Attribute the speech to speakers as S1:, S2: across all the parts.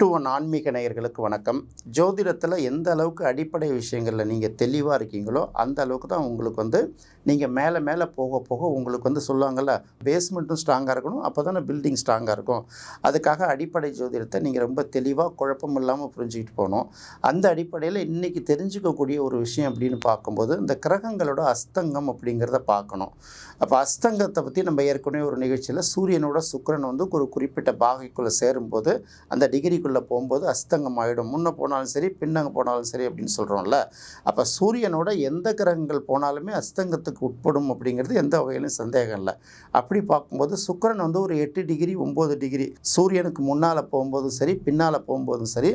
S1: To one ஆன்மீக நேயர்களுக்கு வணக்கம். ஜோதிடத்தில் எந்த அளவுக்கு அடிப்படை விஷயங்களில் நீங்கள் தெளிவாக இருக்கீங்களோ அந்த அளவுக்கு தான் உங்களுக்கு வந்து நீங்கள் மேலே மேலே போக போக உங்களுக்கு வந்து சொல்லுவாங்கள்ல பேஸ்மெண்ட்டும் ஸ்ட்ராங்காக இருக்கணும் அப்போ தானே பில்டிங் ஸ்ட்ராங்காக இருக்கும். அதுக்காக அடிப்படை ஜோதிடத்தை நீங்கள் ரொம்ப தெளிவாக குழப்பம் இல்லாமல் புரிஞ்சுக்கிட்டு போகணும். அந்த அடிப்படையில் இன்றைக்கி தெரிஞ்சுக்கக்கூடிய ஒரு விஷயம் அப்படின்னு பார்க்கும்போது இந்த கிரகங்களோட அஸ்தங்கம் அப்படிங்கிறத பார்க்கணும். அப்போ அஸ்தங்கத்தை பற்றி நம்ம ஏற்கனவே ஒரு நிகழ்ச்சியில் சூரியனோட சுக்கரன் வந்து ஒரு குறிப்பிட்ட பாகைக்குள்ளே சேரும்போது அந்த டிகிரிக்குள்ளே போகும்போது அஸ்தங்கம் ஆகிடும் முன்னே போனாலும் சரி பின்னங்க போனாலும் சரி அப்படின்னு சொல்கிறோம்ல அப்போ சூரியனோட எந்த கிரகங்கள் போனாலுமே அஸ்தங்கத்துக்கு உட்படும் அப்படிங்கிறது எந்த வகையிலும் சந்தேகம் இல்லை. அப்படி பார்க்கும்போது சுக்கிரன் வந்து ஒரு எட்டு டிகிரி ஒம்பது டிகிரி சூரியனுக்கு முன்னால் போகும்போதும் சரி பின்னால் போகும்போதும் சரி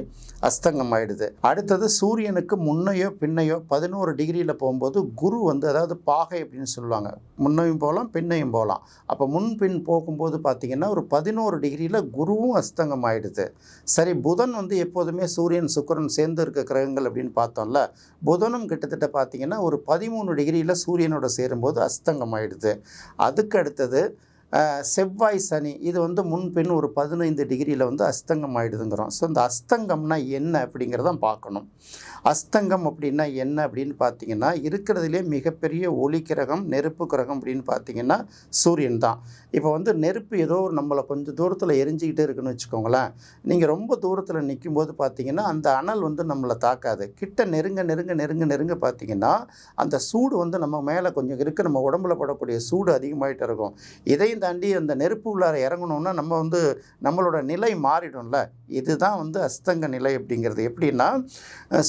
S1: அஸ்தங்கம் ஆயிடுது அடுத்தது சூரியனுக்கு முன்னையோ பின்னையோ பதினோரு டிகிரியில் போகும்போது குரு வந்து அதாவது பாகை அப்படின்னு சொல்லுவாங்க. முன்னையும் போகலாம் பின்னையும் போகலாம். அப்போ முன் பின் போகும்போது பார்த்தீங்கன்னா ஒரு பதினோரு டிகிரியில் குருவும் அஸ்தங்கம் ஆயிடுது சரி சரி புதன் வந்து எப்போதுமே சூரியன் சுக்கிரன் சேர்ந்து இருக்க கிரகங்கள் அப்படின்னு பார்த்தோம்ல புதனும் கிட்டத்தட்ட பார்த்தீங்கன்னா ஒரு பதிமூணு டிகிரியில் சூரியனோட சேரும்போது அஸ்தங்கம் ஆயிடுது அதுக்கு அடுத்தது செவ்வாய் சனி இது வந்து முன்பின் ஒரு பதினைந்து டிகிரியில் வந்து அஸ்தங்கம் ஆயிடுதுங்கிறோம் ஸோ இந்த அஸ்தங்கம்னா என்ன அப்படிங்கிறத பார்க்கணும். அஸ்தங்கம் அப்படின்னா என்ன அப்படின்னு பார்த்தீங்கன்னா இருக்கிறதுலே மிகப்பெரிய ஒளி கிரகம் நெருப்பு கிரகம் அப்படின்னு பார்த்தீங்கன்னா சூரியன் தான். இப்போ வந்து நெருப்பு ஏதோ ஒரு நம்மளை கொஞ்சம் தூரத்தில் எரிஞ்சிக்கிட்டே இருக்குன்னு வச்சுக்கோங்களேன். நீங்கள் ரொம்ப தூரத்தில் நிற்கும்போது பார்த்தீங்கன்னா அந்த அனல் வந்து நம்மளை தாக்காது. கிட்ட நெருங்க நெருங்க நெருங்க நெருங்க பார்த்தீங்கன்னா அந்த சூடு வந்து நம்ம மேலே கொஞ்சம் இருக்க. நம்ம உடம்புல படக்கூடிய சூடு அதிகமாகிட்டு இருக்கும். இதையும் தாண்டி அந்த நெருப்பு உள்ளார இறங்கணும்னா நம்ம வந்து நம்மளோட நிலை மாறிடும்ல. இதுதான் வந்து அஸ்தங்க நிலை அப்படிங்கிறது. எப்படின்னா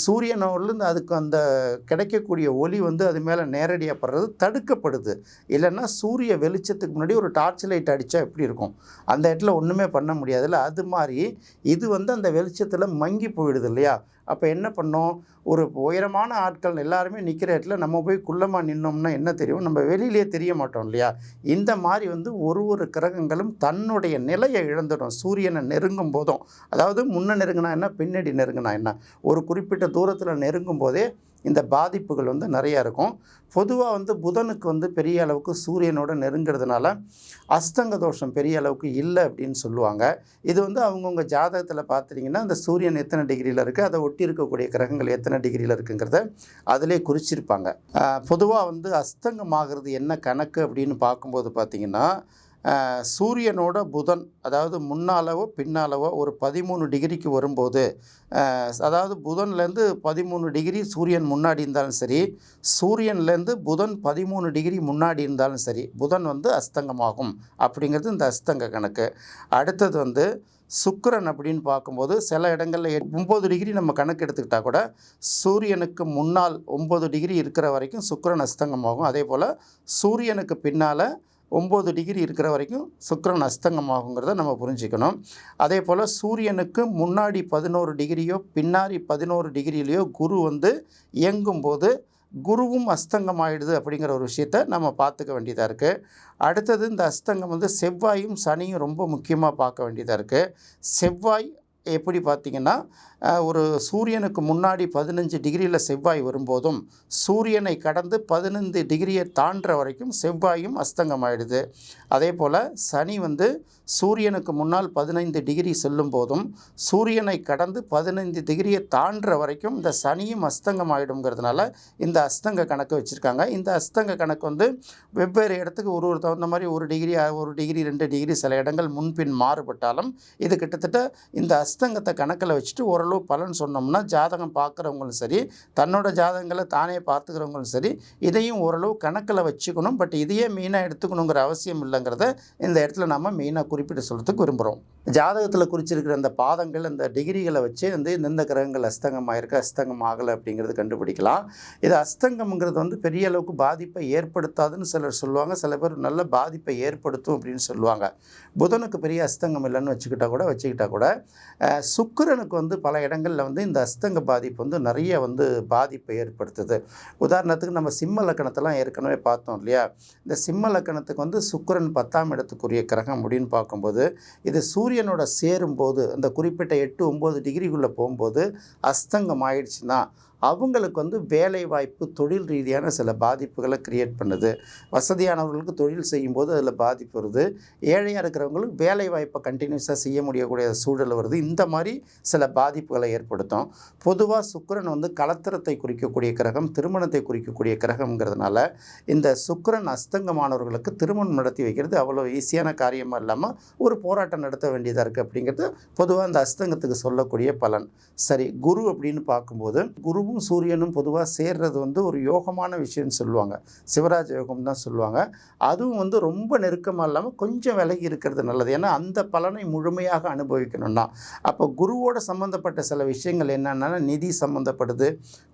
S1: சூரிய அஹ், சூரியனோடலேருந்து அதுக்கு அந்த கிடைக்கக்கூடிய ஒளி வந்து அது மேலே நேரடியாக படுறது தடுக்கப்படுது. இல்லைன்னா சூரிய வெளிச்சத்துக்கு முன்னாடி ஒரு டார்ச் லைட் அடித்தா எப்படி இருக்கும்? அந்த இடத்துல ஒன்றுமே பண்ண முடியாதுல்ல. அது மாதிரி இது வந்து அந்த வெளிச்சத்தில் மங்கி போயிடுது இல்லையா? அப்போ என்ன பண்ணோம்? ஒரு உயரமான ஆட்கள் எல்லாருமே நிற்கிற இடத்துல நம்ம போய் குள்ளமாக நின்னோம்னா என்ன தெரியும்? நம்ம வெளியிலே தெரிய மாட்டோம் இல்லையா? இந்த மாதிரி வந்து ஒரு ஒரு கிரகங்களும் தன்னுடைய நிலையை இழந்துடும். சூரியனை நெருங்கும் போதும். அதாவது முன்ன நெருங்கினா என்ன? பின்னாடி நெருங்கினா என்ன? ஒரு குறிப்பிட்ட தூரத்தில் நெருங்கும் போதே இந்த பாதிப்புகள் வந்து நிறையா இருக்கும். பொதுவாக வந்து புதனுக்கு வந்து பெரிய அளவுக்கு சூரியனோட நெருங்கிறதுனால அஸ்தங்க தோஷம் பெரிய அளவுக்கு இல்லை அப்படின்னு சொல்லுவாங்க. இது வந்து அவங்கவுங்க ஜாதகத்தில் பார்த்துட்டிங்கன்னா அந்த சூரியன் எத்தனை டிகிரியில் இருக்குது அதை ஒட்டி இருக்கக்கூடிய கிரகங்கள் எத்தனை டிகிரியில் இருக்குங்கிறத அதிலே குறிச்சிருப்பாங்க. பொதுவாக வந்து அஸ்தங்கமாகிறது என்ன கணக்கு அப்படின்னு பார்க்கும்போது பார்த்திங்கன்னா சூரியனோட புதன் அதாவது முன்னாலவோ பின்னாலவோ ஒரு பதிமூணு டிகிரிக்கு வரும்போது அதாவது புதன்லேருந்து பதிமூணு டிகிரி சூரியன் முன்னாடி இருந்தாலும் சரி சூரியன்லேருந்து புதன் பதிமூணு டிகிரி முன்னாடி இருந்தாலும் சரி புதன் வந்து அஸ்தங்கமாகும் அப்படிங்கிறது இந்த அஸ்தங்க கணக்கு. அடுத்தது வந்து சுக்கரன் அப்படின்னு பார்க்கும்போது சில இடங்களில் ஒம்பது டிகிரி நம்ம கணக்கு எடுத்துக்கிட்டால் கூட சூரியனுக்கு முன்னால் ஒம்பது டிகிரி இருக்கிற வரைக்கும் சுக்கரன் அஸ்தங்கமாகும். அதே போல் சூரியனுக்கு பின்னால் ஒம்பது டிகிரி இருக்கிற வரைக்கும் சுக்கரன் அஸ்தங்கமாகுங்கிறத நம்ம புரிஞ்சுக்கணும். அதே போல் சூரியனுக்கு முன்னாடி பதினோரு டிகிரியோ பின்னாடி பதினோரு டிகிரியிலையோ குரு வந்து இயங்கும்போது குருவும் அஸ்தங்கம் ஆயிடுது அப்படிங்கிற ஒரு விஷயத்த நம்ம பார்த்துக்க வேண்டியதாக இருக்குது அடுத்தது இந்த அஸ்தங்கம் வந்து செவ்வாயும் சனியும் ரொம்ப முக்கியமாக பார்க்க வேண்டியதாக இருக்குது செவ்வாய் எப்படி பார்த்தீங்கன்னா ஒரு சூரியனுக்கு முன்னாடி பதினஞ்சு டிகிரியில் செவ்வாய் வரும்போதும் சூரியனை கடந்து பதினைந்து டிகிரியை தாண்டுற வரைக்கும் செவ்வாயும் அஸ்தங்கமாயிடுது. அதே போல் சனி வந்து சூரியனுக்கு முன்னால் பதினைந்து டிகிரி செல்லும் போதும் சூரியனை கடந்து பதினைந்து டிகிரியை தாண்டுற வரைக்கும் இந்த சனியும் அஸ்தங்கம் ஆகிடுங்கிறதுனால இந்த அஸ்தங்க கணக்கு வச்சுருக்காங்க. இந்த அஸ்தங்க கணக்கு வந்து வெவ்வேறு இடத்துக்கு ஒரு ஒரு தகுந்த மாதிரி ஒரு டிகிரி ஒரு டிகிரி ரெண்டு டிகிரி சில இடங்கள் முன்பின் மாறுபட்டாலும் இது கிட்டத்தட்ட இந்த அஸ்தங்கத்தை கணக்கில் வச்சுட்டு ஓரளவு பலன் சொன்னோம்னா ஜாதகம் பார்க்குறவங்களும் சரி தன்னோட ஜாதகங்களை தானே பார்த்துக்கிறவங்களும் சரி இதையும் ஓரளவு கணக்கில் வச்சுக்கணும். பட் இதையே மெயினாக எடுத்துக்கணுங்கிற அவசியம் இல்லைங்கிறத இந்த இடத்துல நம்ம மெயினாக குறிப்பிட்டு சொல்கிறதுக்கு விரும்புகிறோம் ஜாதகத்தில் குறிச்சிருக்கிற அந்த பாதங்கள் அந்த டிகிரிகளை வச்சு வந்து எந்தெந்த கிரகங்கள் அஸ்தங்கம் ஆயிருக்கு அஸ்தங்கம் ஆகலை அப்படிங்கிறது கண்டுபிடிக்கலாம். இது அஸ்தங்கம்ங்கிறது வந்து பெரிய அளவுக்கு பாதிப்பை ஏற்படுத்தாதுன்னு சிலர் சொல்லுவாங்க. சில பேர் நல்ல பாதிப்பை ஏற்படுத்தும் அப்படின்னு சொல்லுவாங்க. புதனுக்கு பெரிய அஸ்தங்கம் இல்லைன்னு வச்சுக்கிட்டா கூட வச்சுக்கிட்டா கூட சுக்கிரனுக்கு வந்து பல இடங்களில் வந்து இந்த அஸ்தங்க பாதிப்பு வந்து நிறைய வந்து பாதிப்பை ஏற்படுத்துது. உதாரணத்துக்கு நம்ம சிம்ம லக்கணத்தெல்லாம் ஏற்கனவே பார்த்தோம் இல்லையா? இந்த சிம்ம லக்கணத்துக்கு வந்து சுக்கரன் பத்தாம் இடத்துக்குரிய கிரகம் அப்படின்னு பார்க்கும்போது இது சூரியனோட சேரும்போது அந்த குறிப்பிட்ட எட்டு ஒம்பது டிகிரிக்குள்ளே போகும்போது அஸ்தங்கம் ஆயிடுச்சுன்னா அவங்களுக்கு வந்து வேலை வாய்ப்பு தொழில் ரீதியான சில பாதிப்புகளை கிரியேட் பண்ணுது. வசதியானவர்களுக்கு தொழில் செய்யும்போது அதில் பாதிப்பு வருது. ஏழையாக இருக்கிறவங்களுக்கு வேலை வாய்ப்பை கண்டினியூஸாக செய்ய முடியக்கூடிய சூழல் வருது. இந்த மாதிரி சில பாதிப்புகளை ஏற்படுத்தும். பொதுவாக சுக்கிரன் வந்து கலத்திரத்தை குறிக்கக்கூடிய கிரகம் திருமணத்தை குறிக்கக்கூடிய கிரகம்ங்கிறதுனால இந்த சுக்கரன் அஸ்தங்கமானவர்களுக்கு திருமணம் நடத்தி வைக்கிறது அவ்வளோ ஈஸியான காரியமாக இல்லாமல் ஒரு போராட்டம் நடத்த வேண்டியதாக இருக்குது அப்படிங்கிறது பொதுவாக அந்த அஸ்தங்கத்துக்கு சொல்லக்கூடிய பலன். சரி குரு அப்படின்னு பார்க்கும்போது குரு குருவும் சூரியனும் பொதுவாக சேர்றது வந்து ஒரு யோகமான விஷயம்னு சொல்லுவாங்க. சிவராஜ யோகம் தான் சொல்லுவாங்க. அதுவும் வந்து ரொம்ப நெருக்கமாக இல்லாமல் கொஞ்சம் விலகி இருக்கிறது நல்லது. ஏன்னா அந்த பலனை முழுமையாக அனுபவிக்கணும்னா அப்போ குருவோட சம்மந்தப்பட்ட சில விஷயங்கள் என்னென்னா நிதி சம்மந்தப்படுது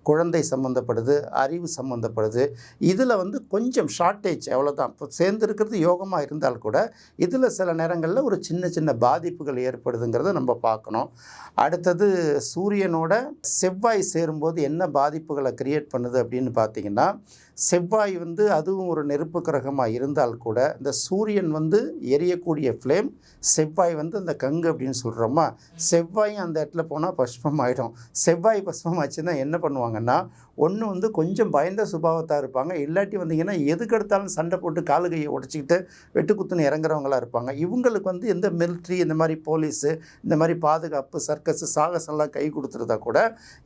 S1: குழந்தை சம்மந்தப்படுது அறிவு சம்மந்தப்படுது இதில் வந்து கொஞ்சம் ஷார்ட்டேஜ் அவ்வளோதான் இப்போ சேர்ந்துருக்கிறது யோகமாக இருந்தால் கூட இதில் சில நேரங்களில் ஒரு சின்ன சின்ன பாதிப்புகள் ஏற்படுதுங்கிறத நம்ம பார்க்கணும். அடுத்தது சூரியனோட செவ்வாய் சேரும்போது என்ன பாதிப்புகளை கிரியேட் பண்ணுது அப்படின்னு பார்த்தீங்கன்னா செவ்வாய் வந்து அதுவும் ஒரு நெருப்பு கிரகமாக இருந்தால் கூட இந்த சூரியன் வந்து எரியக்கூடிய ஃப்ளேம் செவ்வாய் வந்து அந்த கங்கு அப்படின்னு சொல்கிறோமா செவ்வாயும் அந்த இடத்துல போனால் பஷ்பம் ஆகிடும் செவ்வாய் பஷ்பம் ஆச்சுன்னா என்ன பண்ணுவாங்கன்னா ஒன்று வந்து கொஞ்சம் பயந்த சுபாவத்தாக இருப்பாங்க. இல்லாட்டி வந்தீங்கன்னா எதுக்கெடுத்தாலும் சண்டை போட்டு காலு கையை உடச்சிக்கிட்டு வெட்டுக்குத்துன்னு இறங்குறவங்களா இருப்பாங்க. இவங்களுக்கு வந்து எந்த மிலிட்ரி இந்த மாதிரி போலீஸு இந்த மாதிரி பாதுகாப்பு சர்க்கஸு சாகசம்லாம் கை கொடுத்துருந்தா கூட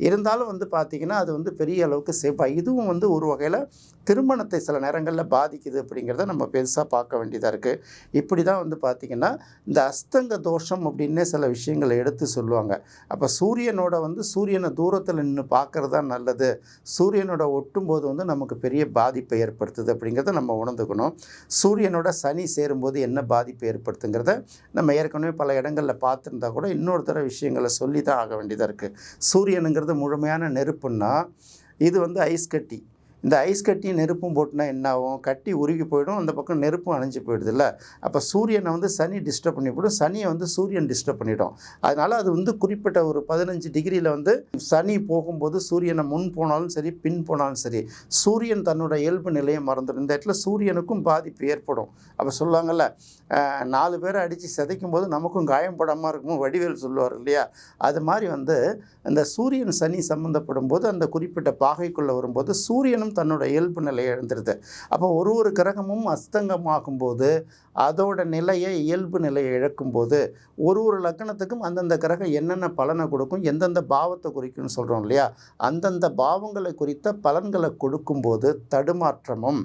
S1: இருந்தாலும் வந்து பார்த்திங்கன்னா அது வந்து பெரிய அளவுக்கு செவ்வாய். இதுவும் வந்து ஒரு வகையில் திருமணத்தை சில நேரங்களில் பாதிக்குது அப்படிங்கிறத நம்ம பெருசாக பார்க்க வேண்டியதாக இருக்குது இப்படி தான் வந்து பார்த்திங்கன்னா இந்த அஸ்தங்க தோஷம் அப்படின்னே சில விஷயங்களை எடுத்து சொல்லுவாங்க. அப்போ சூரியனோட வந்து சூரியனை தூரத்தில் நின்று பார்க்குறது தான் நல்லது. சூரியனோட ஒட்டும்போது வந்து நமக்கு பெரிய பாதிப்பை ஏற்படுத்துது அப்படிங்கிறத நம்ம உணர்ந்துக்கணும். சூரியனோட சனி சேரும்போது என்ன பாதிப்பு ஏற்படுத்துங்கிறத நம்ம ஏற்கனவே பல இடங்களில் பார்த்துருந்தா கூட இன்னொரு தர விஷயங்களை சொல்லி தான் ஆக வேண்டியதாக இருக்குது சூரியனுங்கிறது முழுமையான நெருப்புன்னா இது வந்து ஐஸ் கட்டி. இந்த ஐஸ் கட்டியும் நெருப்பும் போட்டுனா என்ன ஆகும் கட்டி உருகி போயிடும். அந்த பக்கம் நெருப்பும் அணைஞ்சு போயிடுதுல்ல. அப்போ சூரியனை வந்து சனி டிஸ்டர்ப் பண்ணிவிடும். சனியை வந்து சூரியன் டிஸ்டர்ப் பண்ணிடும். அதனால் அது வந்து குறிப்பிட்ட ஒரு பதினஞ்சு டிகிரியில் வந்து சனி போகும்போது சூரியனை முன் போனாலும் சரி பின் போனாலும் சரி சூரியன் தன்னோட இயல்பு நிலையை மறந்துடும். இந்த இடத்துல சூரியனுக்கும் பாதிப்பு ஏற்படும். அப்போ சொல்லுவாங்கள்ல நாலு பேரை அடித்து சிதைக்கும் போது நமக்கும் காயம் படாமல் இருக்கும்? வடிவேல் சொல்லுவார் இல்லையா? அது மாதிரி வந்து அந்த சூரியன் சனி சம்மந்தப்படும் போது அந்த குறிப்பிட்ட பாகைக்குள்ளே வரும்போது சூரியனும் தன்னோட இயல்பு நிலையை இழந்துருது அப்போ ஒரு ஒரு கிரகமும் அஸ்தங்கமாகும்போது அதோட நிலையை இயல்பு நிலையை இழக்கும்போது ஒரு ஒரு லக்கணத்துக்கும் அந்தந்த கிரகம் என்னென்ன பலனை கொடுக்கும் எந்தெந்த பாவத்தை குறிக்கும்னு சொல்கிறோம் இல்லையா? அந்தந்த பாவங்களை குறித்த பலன்களை கொடுக்கும்போது தடுமாற்றமும்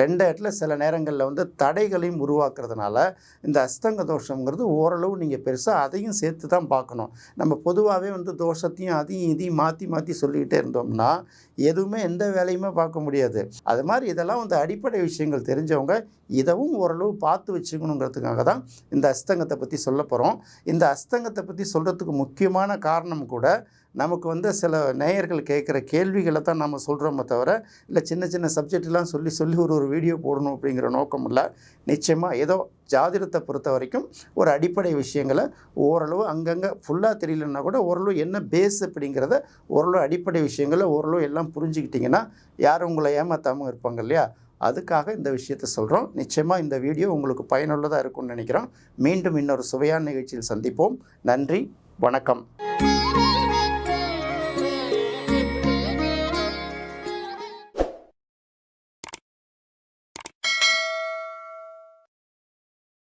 S1: ரெண்டு இடத்துல சில நேரங்களில் வந்து தடைகளையும் உருவாக்குறதுனால இந்த அஸ்தங்க தோஷங்கிறது ஓரளவு நீங்கள் பெருசாக அதையும் சேர்த்து தான் பார்க்கணும். நம்ம பொதுவாகவே வந்து தோஷத்தையும் அதையும் இதையும் மாற்றி மாற்றி சொல்லிக்கிட்டே இருந்தோம்னா எதுவுமே எந்த வேலையுமே பார்க்க முடியாது. அது மாதிரி இதெல்லாம் வந்து அடிப்படை விஷயங்கள் தெரிஞ்சவங்க இதவும் ஓரளவு பார்த்து வச்சுக்கணுங்கிறதுக்காக தான் இந்த அஸ்தங்கத்தை பற்றி சொல்ல போகிறோம் இந்த அஸ்தங்கத்தை பற்றி சொல்கிறதுக்கு முக்கியமான காரணம் கூட நமக்கு வந்து சில நேயர்கள் கேட்குற கேள்விகளை தான் நம்ம சொல்கிறோமே தவிர இல்லை சின்ன சின்ன சப்ஜெக்ட்லாம் சொல்லி சொல்லி ஒரு ஒரு வீடியோ போடணும் அப்படிங்கிற நோக்கம் இல்லை. நிச்சயமாக ஏதோ ஜாதிடத்தை பொறுத்த வரைக்கும் ஒரு அடிப்படை விஷயங்களை ஓரளவு அங்கங்கே ஃபுல்லாக தெரியலன்னா கூட ஓரளவு என்ன பேஸ் அப்படிங்கிறத ஓரளவு அடிப்படை விஷயங்களை ஓரளவு எல்லாம் புரிஞ்சுக்கிட்டிங்கன்னா யாரும் உங்களை ஏமாற்றாமல் இருப்பாங்க இல்லையா? அதுக்காக இந்த விஷயத்தை சொல்கிறோம் நிச்சயமாக இந்த வீடியோ உங்களுக்கு பயனுள்ளதாக இருக்கும்னு நினைக்கிறோம். மீண்டும் இன்னொரு சுவையான நிகழ்ச்சியில் சந்திப்போம். நன்றி வணக்கம்.